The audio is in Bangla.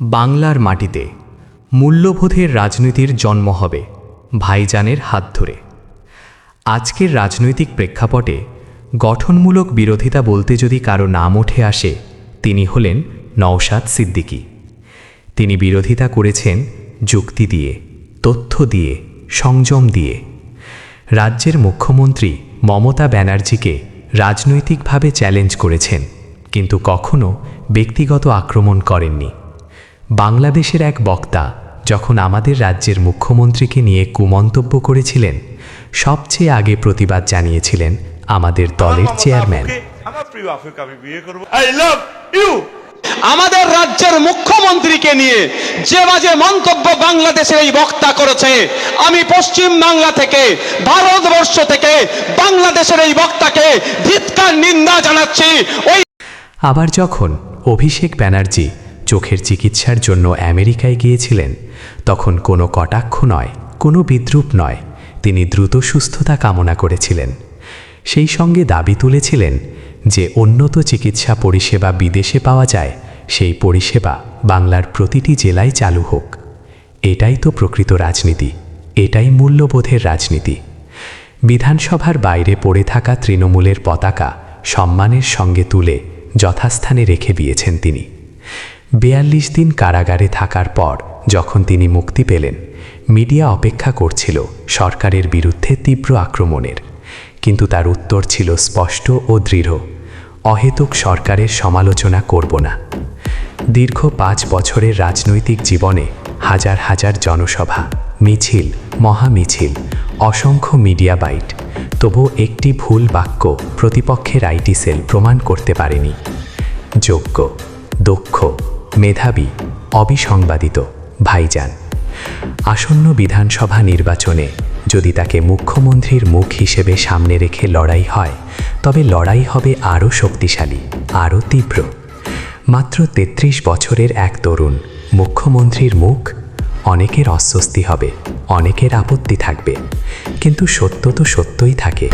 বাংলার মাটিতে মূল্যবোধের রাজনীতির জন্ম হবে ভাইজানের হাত ধরে। আজকের রাজনৈতিক প্রেক্ষাপটে গঠনমূলক বিরোধিতা বলতে যদি কারও নাম উঠে আসে, তিনি হলেন নওশাদ সিদ্দিকী। তিনি বিরোধিতা করেছেন যুক্তি দিয়ে, তথ্য দিয়ে, সংযম দিয়ে। রাজ্যের মুখ্যমন্ত্রী মমতা ব্যানার্জিকে রাজনৈতিকভাবে চ্যালেঞ্জ করেছেন, কিন্তু কখনো ব্যক্তিগত আক্রমণ করেননি। বাংলাদেশের এক বক্তা যখন আমাদের রাজ্যের মুখ্যমন্ত্রীকে নিয়ে কুমন্তব্য করেছিলেন সবচেয়ে আগে প্রতিবাদ জানিয়েছিলেন আমাদের দলের চেয়ারম্যান। আমাদের রাজ্যের মুখ্যমন্ত্রীকে নিয়ে যে বাজে মন্তব্য বাংলাদেশের এই বক্তা করেছে আমি পশ্চিম বাংলা থেকে ভারতবর্ষ থেকে বাংলাদেশের এই বক্তাকে ধিৎকার নিন্দা জানাচ্ছি। ওই আবার যখন অভিষেক ব্যানার্জি চোখের চিকিৎসার জন্য আমেরিকায় গিয়েছিলেন। তখন কোনো কটাক্ষ নয়, কোনো বিদ্রুপ নয়। তিনি দ্রুত সুস্থতা কামনা করেছিলেন। সেই সঙ্গে দাবি তুলেছিলেন যে উন্নত চিকিৎসা পরিষেবা বিদেশে পাওয়া যায়, সেই পরিষেবা বাংলার প্রতিটি জেলায় চালু হোক। এটাই তো প্রকৃত রাজনীতি, এটাই মূল্যবোধের রাজনীতি। বিধানসভার বাইরে পড়ে থাকা তৃণমূলের পতাকা সম্মানের সঙ্গে তুলে যথাস্থানে রেখে দিয়েছেন তিনি। বেয়াল্লিশ দিন কারাগারে থাকার পর যখন তিনি মুক্তি পেলেন, মিডিয়া অপেক্ষা করছিল সরকারের বিরুদ্ধে তীব্র আক্রমণের। কিন্তু তার উত্তর ছিল স্পষ্ট ও দৃঢ়, অহেতুক সরকারের সমালোচনা করব না। দীর্ঘ পাঁচ বছরের রাজনৈতিক জীবনে হাজার হাজার জনসভা, মিছিল, মহামিছিল, অসংখ্য মিডিয়া বাইট, তবু একটি ভুল বাক্য প্রতিপক্ষের আইটি সেল প্রমাণ করতে পারেনি। যোগ্য, দক্ষ মেধাবী, অবিসংবাদিত, ভাইজান। আসন্ন বিধানসভা নির্বাচনে যদি তাকে মুখ্যমন্ত্রীর মুখ হিসেবে সামনে রেখে লড়াই হয়, তবে লড়াই হবে আরও শক্তিশালী, আরও তীব্র। মাত্র ৩৩ বছরের এক তরুণ, মুখ্যমন্ত্রীর মুখ অনেকের অস্বস্তি হবে, অনেকের আপত্তি থাকবে, কিন্তু সত্য তো সত্যই থাকে।